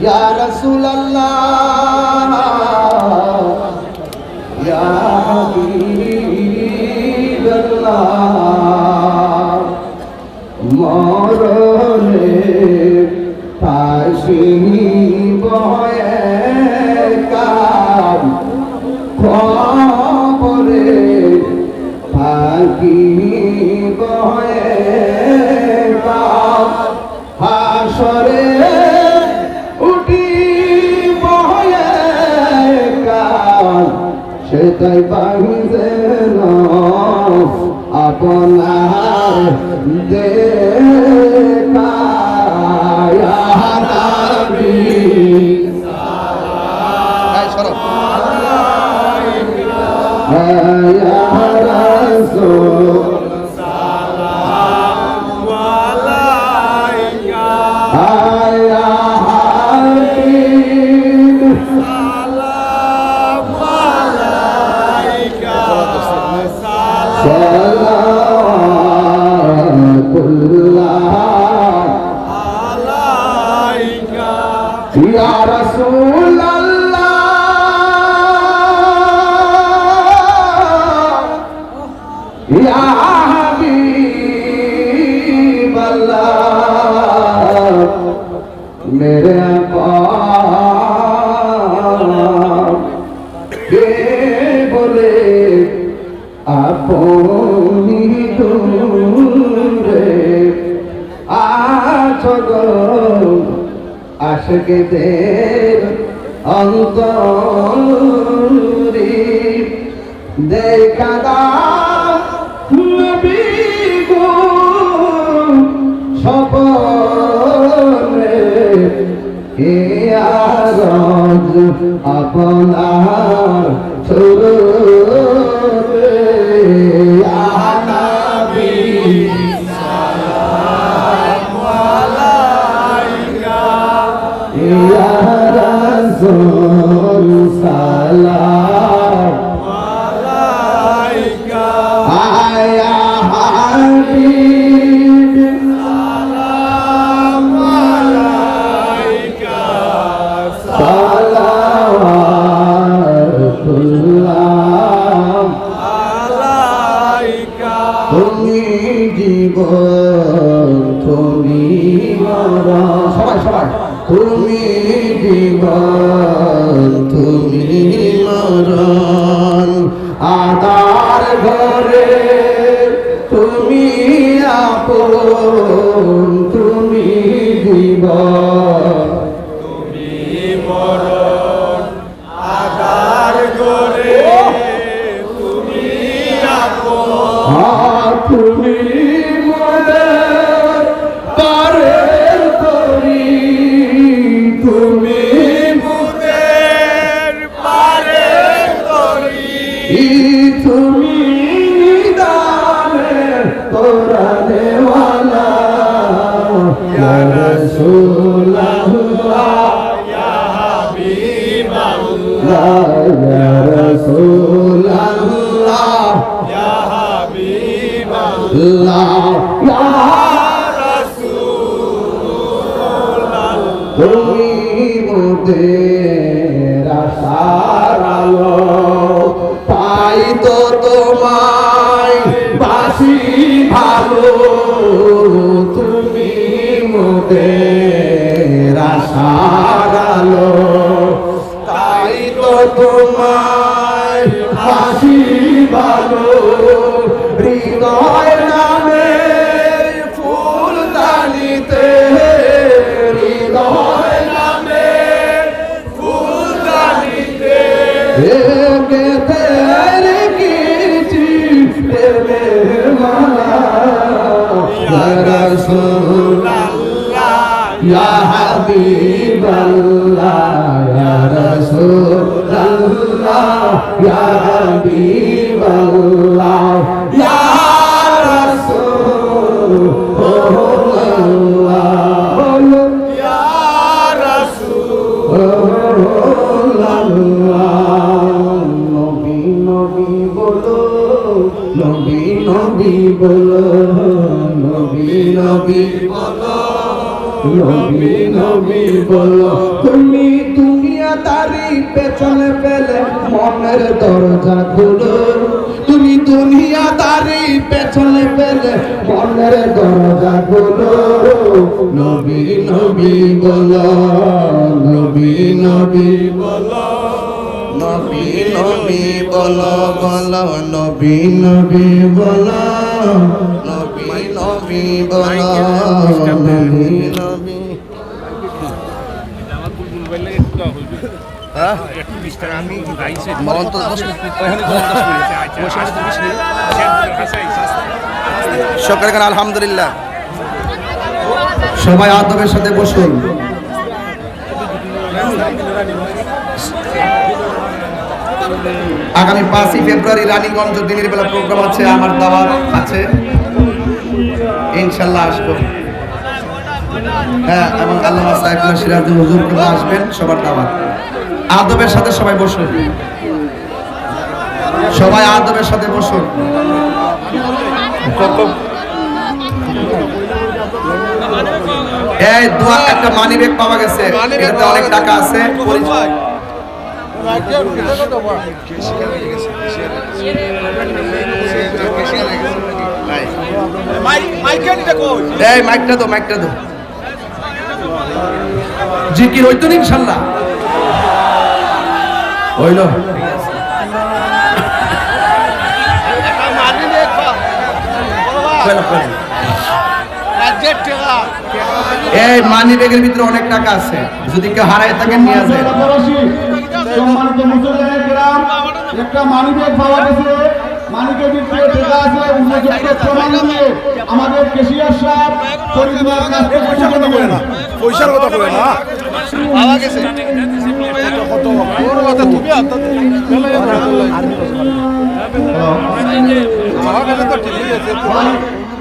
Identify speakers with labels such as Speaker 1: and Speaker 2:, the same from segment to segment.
Speaker 1: ইয়া রাসূলুল্লাহ ইয়া হাবিবাল্লাহ মরণে ফাঁসি বয়ে কাম খবরে ফাঁকি বয়ে কাম হাসরে সেটাই বাহিরে আপনার দেখা يا رسول الله আশকেদের অন্তরে দেখা নবী গো আপনার আপন তুমি আর তুমি মোদের পারের তরি। তুমি ই তুমি দানে তোরা দেওয়ালা ইয়া তুমি মোদের আলো তাই তো তোমায় বাসি ভালো তুমি মোদের আশার আলো তাই তো তোমায় আছি ভালো। রাসূলুল্লাহ ইয়া হাবিবাল্লাহ ইয়া নবী নবী বলো নবী নবী বলো নবী নবী বলো নবী নবী বলো তুমি দুনিয়া তারি পেছনে ফেলে মনের দরজা খুলো। তুমি দুনিয়া তারি পেছনে ফেলে মনের দরজা খুলো। নবী নবী বলো, নবী নবী বলো, নবী নবী বলো বলো, নবী নবী বলো, নবী নবী
Speaker 2: সরকার আলহামদুলিল্লাহ।
Speaker 1: সবাই আদবের সাথে বসুন। আগামী পাঁচই ফেব্রুয়ারি রানীগঞ্জ দিনের বেলা প্রোগ্রাম আছে, আমার দাওয়াত আছে। ইনশাল্লাহ আসব। হ্যাঁ এবং আল্লাহ সাহেবুল্লাহ সিরাজুল হুজুর আসবেন, সবার দাওয়াত। আদবের সাথে সবাই বসুন। সবাই আদবের সাথে বসুন। এই দোয়া একটা মানি ব্যাগ পাওয়া গেছে। এটাতে অনেক টাকা আছে। মাইকটা দো মাইকটা জিকির হইতো ইনশাল্লাহ। হইল। এই মানি ব্যাগের ভিতরে অনেক টাকা আছে। যদি কেউ হারায় থাকে নিয়ে যায়।
Speaker 3: সম্মানিত মুসলমানের গ্রাম একটা মানিকের পাওয়া গেছে মানিকের ভিতরে টাকা আছে উল্লেখযোগ্য প্রমাণ দিয়ে আমাদের কেশিয়ার সাহেব পরিবার
Speaker 2: পয়সার কথা বলে না। পাওয়া গেছে।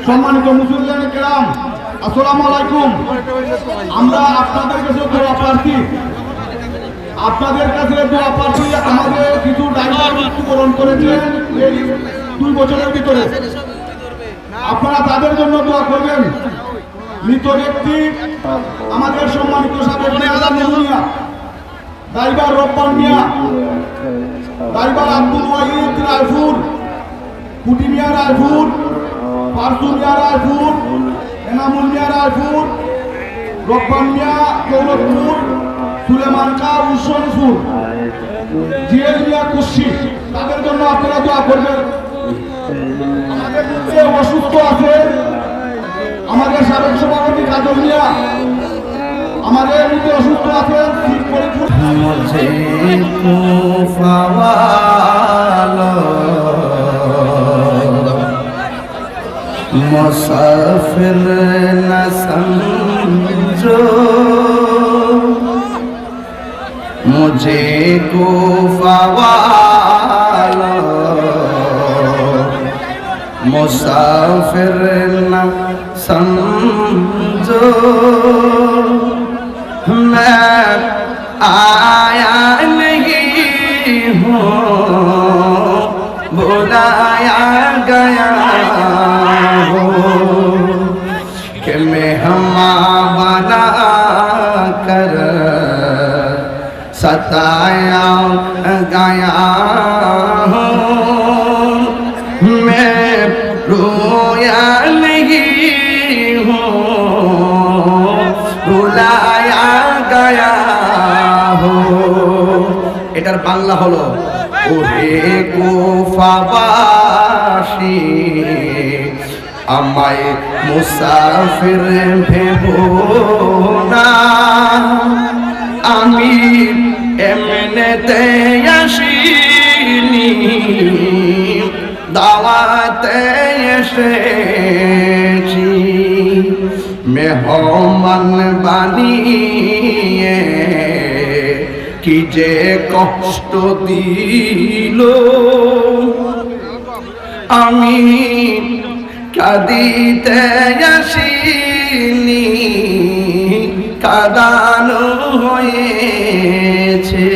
Speaker 3: সম্মানিত আমরা আপনাদের কাছে দোয়া আপনাদের কাছে দোয়া আমাদের কিছু ড্রাইভার মৃত্যুবরণ করেছেন দুই বছরের ভিতরে। আপনারা তাদের জন্য দোয়া করবেন। মৃত ব্যক্তি, আমাদের সম্মানিত সাবেক নেহুনিয়া রব্বান মিয়া ড্রাইভার আব্দুল ওয়াহিদ রায়পুর কুটি মিয়া রায়পুর পারসু মিয়া রায়পুর এনামুল মিয়া রায়পুর রব্বান মিয়া দৌলতপুর সুলেমান কা উসনপুর জিএল মিয়া কুশি, তাদের জন্য আপনারা দোয়া করবেন। আমাদের মধ্যে অসুস্থ আছে। আমাদের সাবেক সভাপতি কাজল মিয়া, আমাদের মধ্যে অসুস্থ আছে
Speaker 1: মুঝে মুসাফির না সমঝো। মুঝে কো ফওয়ালো মুসাফির না সমঝো। मैं हूँ बुलाया गया हूँ कि मैं हमा बना कर सताया गया हूँ। এটার বাংলা হলো আমায় মুসাফির ভেব না। আমি এমনেতে আসিনি দাওয়াতে এসেছি মেহমান বানিয়ে কি যে কষ্ট দিল। আমি কাঁদিতে আসিনি, কাদানো হয়েছে।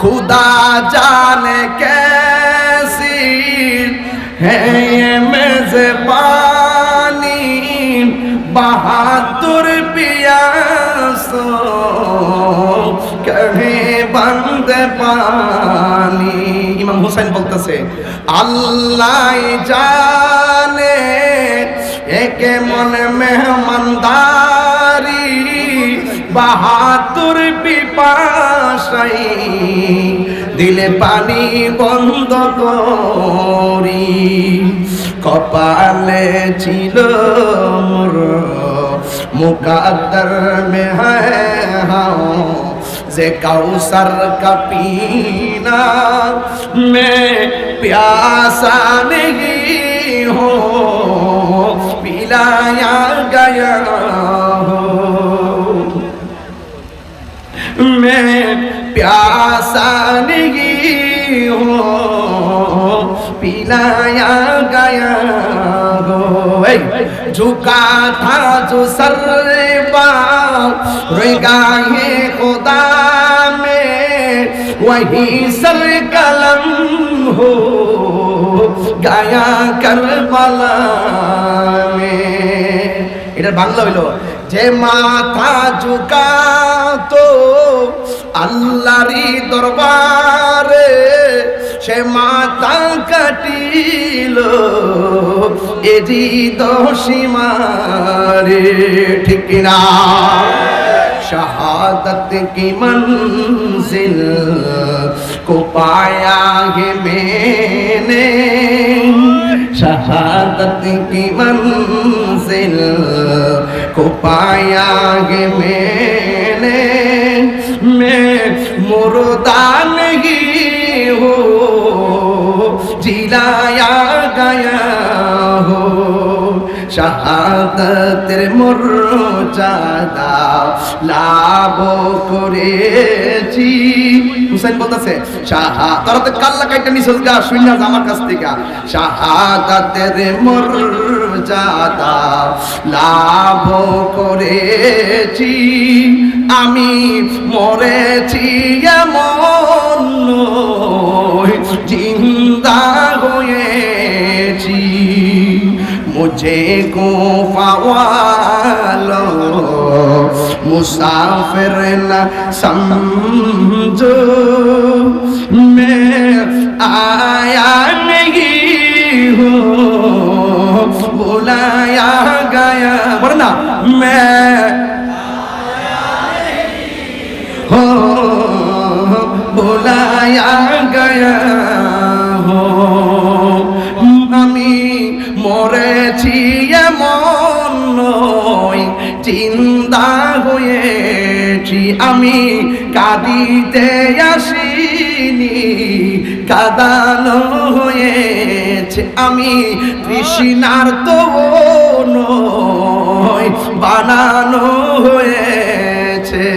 Speaker 1: খুদা জানে কেসি হ্যাঁ পানি বাহাদুর পিয়াস। पिया সে পানি ইমাম হোসেন বলতেছে, আল্লাহ জানে একে মনে মেহমানদারি বাহাতুর পিপাসাই, দিলে পানি বন্ধ করি। কপালে ছিল মোর, মুকাদ্দর মে হাও। যে কাউসর का पीना मैं प्यासा नहीं हो पिलाया गया हो मैं प्यासा नहीं हो पिलाया गया हो ऐ, झुका था जो सरबा गाहे खुदा में وہی سر قلم ہو گایا کربلا এটা বাংলা হইল, যে মাথা ঝুকাতো আল্লাহরই দরবারে, সে মাথা কাটিল এরি দশিমারে ঠিক না शहादत की मंजिल को पाया है मैंने। शहादत की मंजिल को पाया है मैंने। मैं मुर्दा नहीं हो, जिलाया गया শাহাদাতের মর্যাদা লাভ করেছি। হুসাইন বলতেছে শাহা তোরা কাল্লা কাইটা নিছস গা শুননা আমার কাছ থেকে। শাহাদাতের মর্যাদা লাভ করেছি। আমি মরেছি এমন জিন্দা হয়েছি যে গোপাওয়ালো মুসাফির না সমঝো মে আয়া নেহি হো বুলায়া গয়া বলে না, মে হো বুলায়া গয়া। মরেছি এমন নয় চিন্তা হয়েছি আমি, কাঁদিতে আসিনি, কাদানো হয়েছে আমি, তৃষ্ণার তো নয় বানানো হয়েছে।